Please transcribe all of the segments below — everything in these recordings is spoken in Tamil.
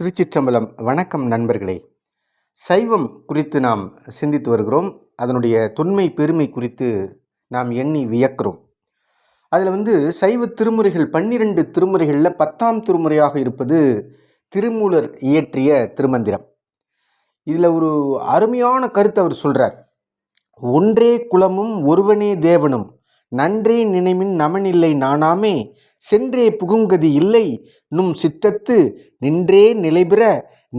திருச்சிற்றம்பலம். வணக்கம் நண்பர்களே. சைவம் குறித்து நாம் சிந்தித்து வருகிறோம். அதனுடைய தொன்மை பெருமை குறித்து நாம் எண்ணி வியக்கிறோம். அதில் வந்து சைவ திருமுறைகள் பன்னிரண்டு திருமுறைகளில் பத்தாம் திருமுறையாக இருப்பது திருமூலர் இயற்றிய திருமந்திரம். இதில் ஒரு அருமையான கருத்தை அவர் சொல்கிறார் ஒன்றே குலமும் ஒருவனே தேவனும். நன்றே நினைமின் நமனில்லை நானாமே. சென்றே புகுங்கதி இல்லை. நும் சித்தத்து நின்றே நிலைபெற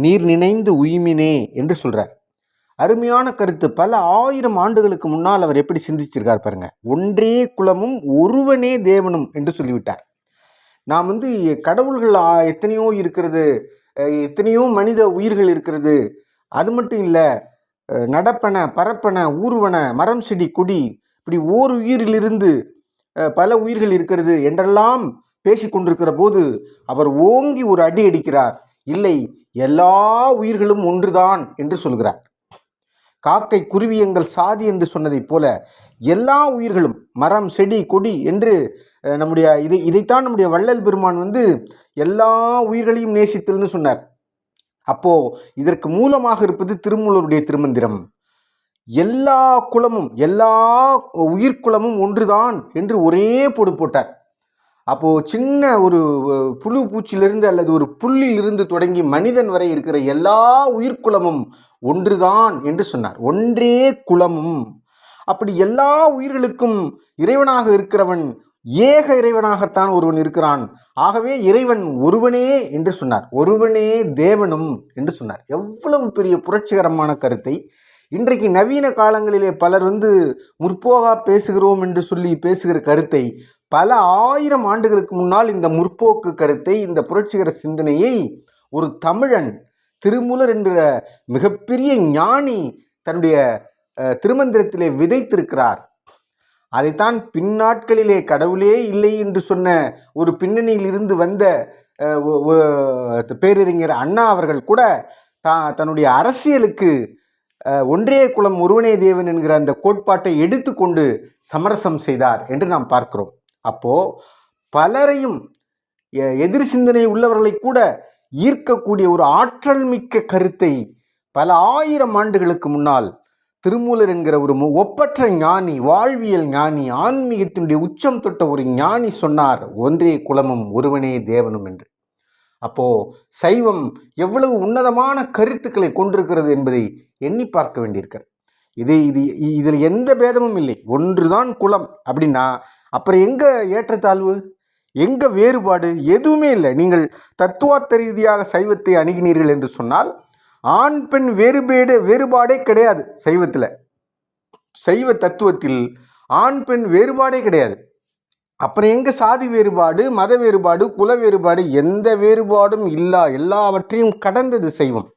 நீர் நினைந்து உய்மினே என்று சொல்கிறார் அருமையான கருத்து. பல ஆயிரம் ஆண்டுகளுக்கு முன்னால் அவர் எப்படி சிந்திச்சிருக்கார் பாருங்க. ஒன்றே குலமும் ஒருவனே தேவனும் என்று சொல்லிவிட்டார். நாம் வந்து கடவுள்கள் எத்தனையோ இருக்கிறது எத்தனையோ மனித உயிர்கள் இருக்கிறது. அது மட்டும் இல்லை நடப்பன பரப்பன ஊர்வன மரம் செடி கொடி இப்படி ஓர் உயிரிலிருந்து பல உயிர்கள் இருக்கிறது என்றெல்லாம் பேசி கொண்டிருக்கிற போது அவர் ஓங்கி ஒரு அடி அடிக்கிறார். இல்லை எல்லா உயிர்களும் ஒன்றுதான் என்று சொல்கிறார். காக்கை குருவி எங்கள் சாதி என்று சொன்னதைப் போல எல்லா உயிர்களும் மரம் செடி கொடி என்று நம்முடைய இதை இதைத்தான் நம்முடைய வள்ளல் பெருமான் வந்து எல்லா உயிர்களையும் நேசித்தல்னு சொன்னார். அப்போ இதற்கு மூலமாக இருப்பது திருமூலருடைய திருமந்திரம். எல்லா குலமும் எல்லா உயிர்குலமும் ஒன்றுதான் என்று ஒரே பொடு போட்டார். அப்போது சின்ன ஒரு புழு பூச்சியிலிருந்து அல்லது ஒரு புள்ளியிலிருந்து தொடங்கி மனிதன் வரை இருக்கிற எல்லா உயிர்குலமும் ஒன்றுதான் என்று சொன்னார். ஒன்றே குலமும். அப்படி எல்லா உயிர்களுக்கும் இறைவனாக இருக்கிறவன் ஏக இறைவனாகத்தான் ஒருவன் இருக்கிறான். ஆகவே இறைவன் ஒருவனே என்று சொன்னார். ஒருவனே தேவனும் என்று சொன்னார். எவ்வளவு பெரிய புரட்சிகரமான கருத்தை இன்றைக்கு நவீன காலங்களிலே பலர் வந்து முற்போகா பேசுகிறோம் என்று சொல்லி பேசுகிற கருத்தை பல ஆயிரம் ஆண்டுகளுக்கு முன்னால் இந்த முற்போக்கு கருத்தை இந்த புரட்சிகர சிந்தனையை ஒரு தமிழன் திருமூலர் என்ற மிகப்பெரிய ஞானி தன்னுடைய திருமந்திரத்திலே விதைத்திருக்கிறார். அதைத்தான் பின்னாட்களிலே கடவுளே இல்லை என்று சொன்ன ஒரு பின்னணியில் இருந்து வந்த பேரறிஞர் அண்ணா அவர்கள் கூட தன்னுடைய அரசியலுக்கு ஒன்றே குலம் ஒருவனே தேவன் என்கிற அந்த கோட்பாட்டை எடுத்துக்கொண்டு சமரசம் செய்தார் என்று நாம் பார்க்கிறோம். அப்போ பலரையும் எதிர் சிந்தனை உள்ளவர்களை கூட ஈர்க்கக்கூடிய ஒரு ஆற்றல் மிக்க கருத்தை பல ஆயிரம் ஆண்டுகளுக்கு முன்னால் திருமூலர் என்கிற ஒரு ஒப்பற்ற ஞானி வாழ்வியல் ஞானி ஆன்மீகத்தினுடைய உச்சம் தொட்ட ஒரு ஞானி சொன்னார் ஒன்றே குலமும் ஒருவனே தேவனும் என்று. அப்போது சைவம் எவ்வளவு உன்னதமான கருத்துக்களை கொண்டிருக்கிறது என்பதை எண்ணி பார்க்க வேண்டியிருக்கிறது. இது இது இதில் எந்த பேதமும் இல்லை. ஒன்றுதான் குலம் அப்படின்னா அப்புறம் எங்கே ஏற்றத்தாழ்வு? எங்கே வேறுபாடு? எதுவுமே இல்லை. நீங்கள் தத்துவார்த்த ரீதியாக சைவத்தை அணுகினீர்கள் என்று சொன்னால் ஆண் பெண் வேறுபாடு வேறுபாடே கிடையாது சைவத்தில். சைவ தத்துவத்தில் ஆண் பெண் வேறுபாடே கிடையாது. அப்புறம் எங்கே சாதி வேறுபாடு மத வேறுபாடு குல வேறுபாடு எந்த வேறுபாடும் இல்லா எல்லாவற்றையும் கடந்தது செய்வோம்.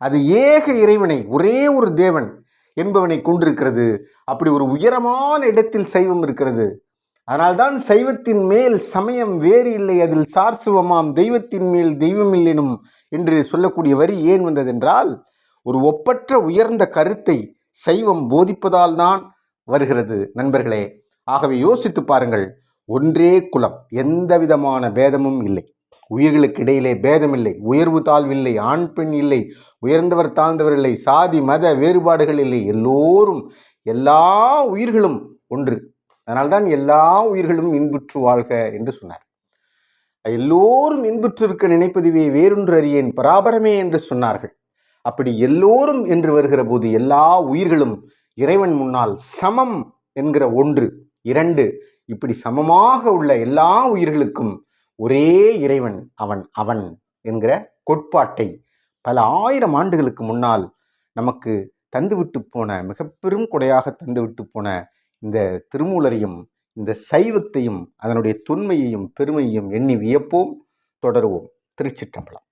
அது ஏக இறைவனை ஒரே ஒரு தேவன் என்பவனை கொண்டிருக்கிறது அப்படி ஒரு உயரமான இடத்தில் சைவம் இருக்கிறது. அதனால்தான் சைவத்தின் மேல் சமயம் வேறு இல்லை அதில் சார்சுவமாம் தெய்வத்தின் மேல் தெய்வம் இல்லைனும் என்று சொல்லக்கூடிய வரி ஏன் வந்ததென்றால் ஒரு ஒப்பற்ற உயர்ந்த கருத்தை சைவம் போதிப்பதால் தான் வருகிறது. நண்பர்களே ஆகவே யோசித்து பாருங்கள் ஒன்றே குலம். எந்த விதமான பேதமும் இல்லை. உயிர்களுக்கு இடையிலே பேதமில்லை. உயர்வு தாழ்வில்லை. ஆண் பெண் இல்லை. உயர்ந்தவர் தாழ்ந்தவர் இல்லை. சாதி மத வேறுபாடுகள் இல்லை. எல்லோரும் எல்லா உயிர்களும் ஒன்று. அதனால்தான் எல்லா உயிர்களும் இன்புற்று வாழ்க என்று சொன்னார். எல்லோரும் இன்புற்றிருக்க நினைப்பதுவே வேறொன்று அறியேன். பராபரமே என்று சொன்னார்கள். அப்படி எல்லோரும் என்று வருகிற போது எல்லா உயிர்களும் இறைவன் முன்னால் சமம் என்கிற ஒன்று இரண்டு இப்படி சமமாக உள்ள எல்லா உயிர்களுக்கும் ஒரே இறைவன் அவன் அவன் என்கிற கோட்பாட்டை பல ஆயிரம் ஆண்டுகளுக்கு முன்னால் நமக்கு தந்துவிட்டு போன மிக பெரும் கொடையாக தந்துவிட்டு போன இந்த திருமூலரையும் இந்த சைவத்தையும் அதனுடைய தொன்மையையும் பெருமையையும் எண்ணி வியப்போம். தொடருவோம். திருச்சிற்றம்பலம்.